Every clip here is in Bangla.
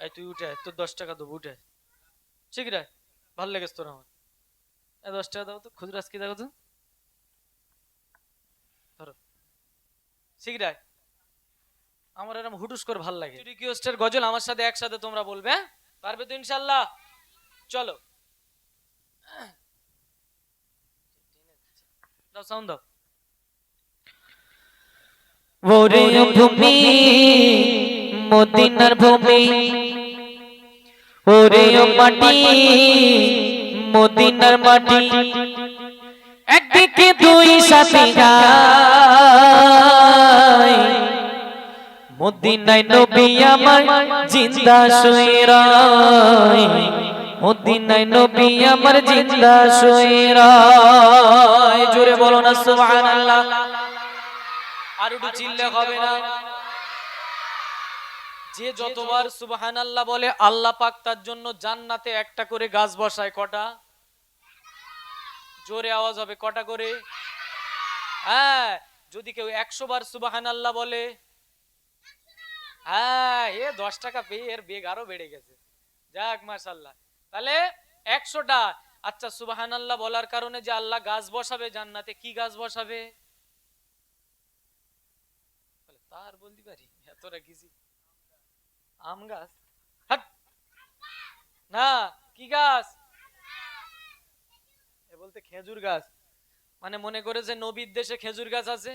এই তুই উঠে তোর দশ টাকা দেবো উঠে ঠিক রে? ভালো লেগেছে তোর আমার। এই দশ টাকা দাও তো খুচরা কি দেখো তো। ধরো। ঠিক রে? আমার এরকম হুটুস করে ভালো লাগে। রিকোয়েস্টের গজল আমার সাথে একসাথে তোমরা বলবে হ্যাঁ? পারবে তো ইনশাল্লাহ চলো। দাও সাউন্ড দাও। ওরে ভূমি মদিনার ভূমি। ওরে মাটি মদিনার মাটি। একদিকে দুই সাথে গায় মদিনায় নবী আমার জিন্দা শুয়ে মদিনায় নবী আমার জিন্দা শুয়ে জোরে বলো না সুবহানাল্লাহ। আর একটু চিল্লে হবে না? যে যতবার সুবহান আল্লাহ বলে আল্লাহ পাক তার জন্য জান্নাতে একটা করে গাছ বসায় কটা? জোরে আওয়াজ হবে কটা করে? হ্যাঁ যদি কেউ একশো বার সুবাহান আল্লাহ বলে হ্যাঁ এ দশ টাকা পেয়ে এর বেগ আরও বেড়ে গেছে। যাক মাশাল্লাহ তাহলে একশোটা। আচ্ছা সুবাহান আল্লাহ বলার কারণে যে আল্লাহ গাছ বসাবে জান্নাতে কি গাছ বসাবে? তার বলতে পারি এতটা কিছু আম গাছ। না, কি গাছ? এ বলতে খেজুর গাছ। মানে মনে করে যে নবীর দেশে খেজুর গাছ আছে,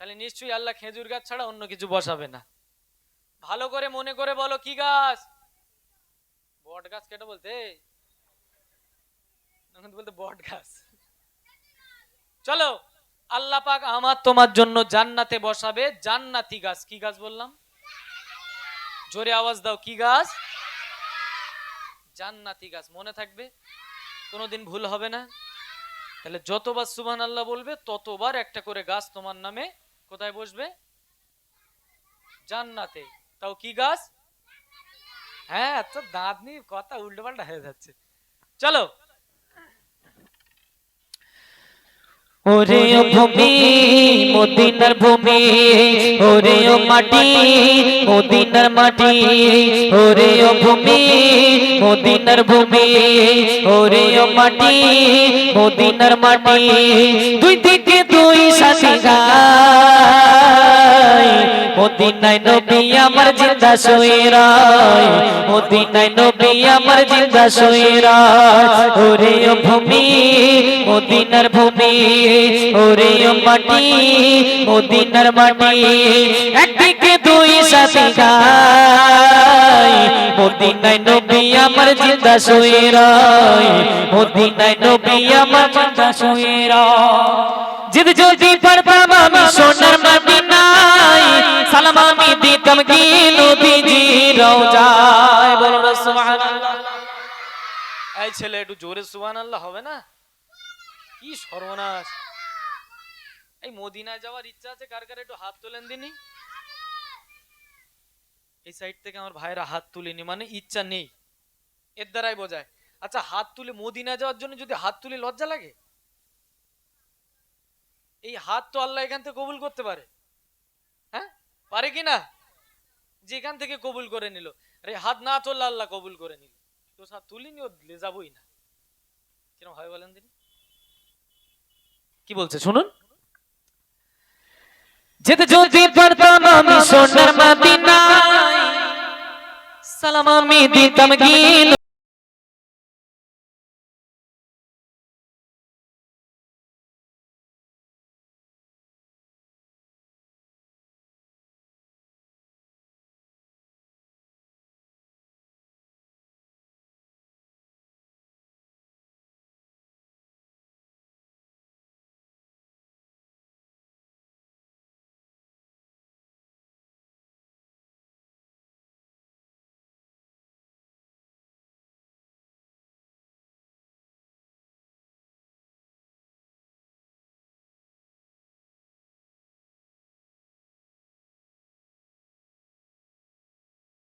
তাহলে নিশ্চয়ই আল্লাহ খেজুর গাছ ছাড়া অন্য কিছু বসাবে না। ভালো করে মনে করে বলো কি গাছ? বট গাছ কেটে বলতে? বলতে বট গাছ। চলো, আল্লাহ পাক আমার তোমার জন্য জান্নাতে বসাবে জান্নাতি গাছ। কি গাছ বললাম? জোরে আওয়াজ দাও, কি গাছ? জান্নাতি গাছ, মনে থাকবে? কোনোদিন ভুল হবে না। তাহলে যতবার সুবহান আল্লাহ বলবে, ততবার একটা করে গাছ তোমার নামে কোথায় বসবে? জান্নাতে। তাও কি গাছ? হ্যাঁ তো দাঁত নিয়ে কথা উল্টো পাল্টা হয়ে যাচ্ছে। চলো ওরে ও ভূমি, মদিনার ভূমি, ওরে ও মাটি, মদিনার মাটি, ওরে ও ভূমি, মদিনার ভূমি, ওরে ও মাটি, মদিনার মাটি। দুই দিকে দুই সাথে গায় মদিনায় নবী আমার জিন্দা শুয়ে রায় মদিনায় নবী আমার জিন্দা শুয়ে ওরে ও ভূমি মদিনার ভূমি, ওরে মাটি, মদিনার মাটি। একদিকে দুই সাথে গায় মদিনায় নবী আমার জিন্দা শুয়ে রায়, মদিনায় নবী আমার জিন্দা শুয়ে জিদ যদি পারতাম আমি সোনার মদিনায়, সালাম আমি দিতাম কি নবীজি রওজায়। বলো না সুবহানাল্লাহ। এই ছেলে একটু জোরে সুবহান আল্লাহ হবে না? কি সর্বনাশ। এই মদিনায় যাওয়ার ইচ্ছা আছে, কার কার একটু হাত তোলেন দিনি? এই সাইড থেকে আমার ভাইরা হাত তুলিনি মানে ইচ্ছা নেই। এর দ্বারাই বোঝায়। আচ্ছা হাত তুলে মদিনা যাওয়ার জন্য যদি হাত তুলে লজ্জা লাগে? এই হাত তো আল্লাহ এখান থেকে কবুল করতে পারে। হ্যাঁ? পারে কি না? যেখান থেকে কবুল করে নিল। আরে, হাত না তুললে আল্লাহ কবুল করে নিল। তো হাত তুলিনি, ও যাবই না। কিরম হয় বলেন দিন কি বলছে শুনুন। যেতে যদি পারতাম আমি সোনার মদিনায় সালাম আমি দিতাম কি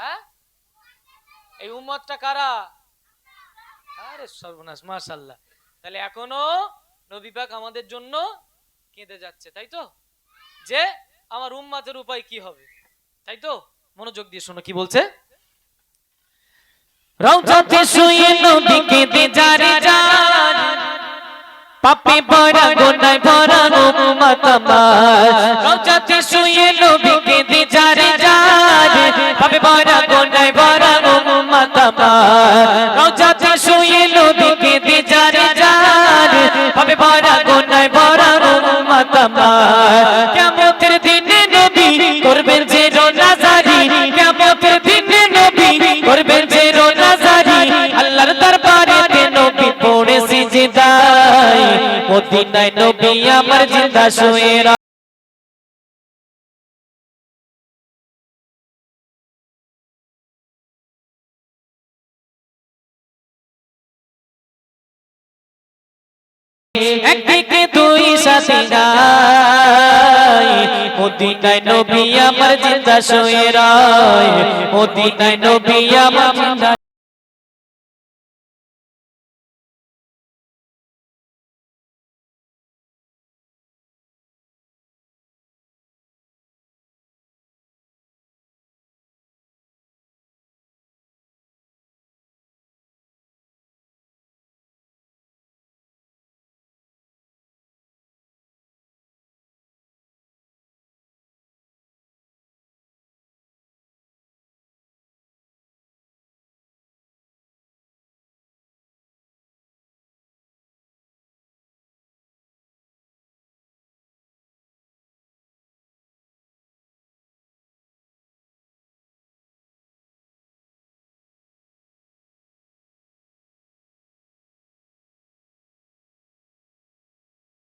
হ্যাঁ? এই উম্মতটা কারা? আরে সর্বনাশ মাশাল্লাহ তাহলে এখনও নবী পাক আমাদের জন্য কেঁদে যাচ্ছে, তাই তো? যে আমার উম্মাতের উপায় কি হবে, তাই তো? মনোযোগ দিয়ে শোনো, কি বলছে? রওজাতে শুয়ে নবীকে দে জারি জান, পাপে ভরা গুনায় ভরা উম্মত আমার। রওজাতে শুয়ে নবীকে আমার রওজাতে শুয়ে নবীকে দে জারি জান পাপে ভরা গুনায় উম্মত আমার। কিয়ামতের দিনে নবী করবেন যে রোজাদারি কিয়ামতের দিনে নবী করবেন যে রোজাদারি আল্লাহর দরবারে তে নবী পড়ে সিজদায় মদিনায় নবী আমার জিন্দা শুয়ে একদিকে দুই সাথী নাই। মদিনায় নবী আমার জিন্দা শুয়ে রায় মদিনায় নবী আমার জিন্দা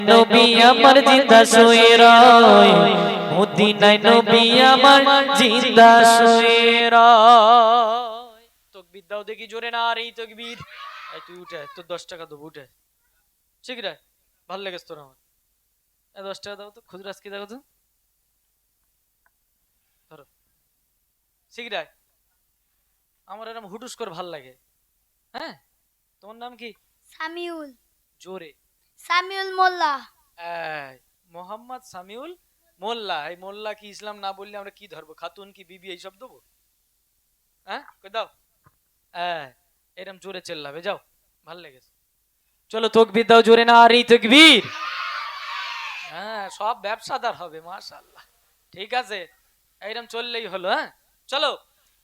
নবী আমার জিন্দা শুয়ে রয় মদিনায় নবী আমার জিন্দা শুয়ে রয়। তকবির দাও দেখি জোরে না আর এই তকবির। এই তুই উঠে তোর দশ টাকা দেবো উঠে। ঠিক রে? ভালো লেগেছে তোর আমার। এই দশ টাকা দাও তো খুচরা আজকে দেখো তো। ধরো। ঠিক রে? আমার এরকম হুটুস করে ভালো লাগে। হ্যাঁ? তোমার নাম কি? সামিউল। জোরে। সামিউল মোল্লা। মোহাম্মদ সামিউল মোল্লা। এই মোল্লা কি ইসলাম না বললে আমরা কি ধরবো? খাতুন কি বিবি এইসব দেবো? হ্যাঁ? দাও। এরম জোরে চেল্লাবে, যাও। ভালো লেগেছে। চলো তকবির দাও জোরে না, আর এই তকবির। হ্যাঁ সব ব্যবসাদার হবে মাশাল্লাহ ঠিক আছে এইরকম চললেই হলো হ্যাঁ? চলো।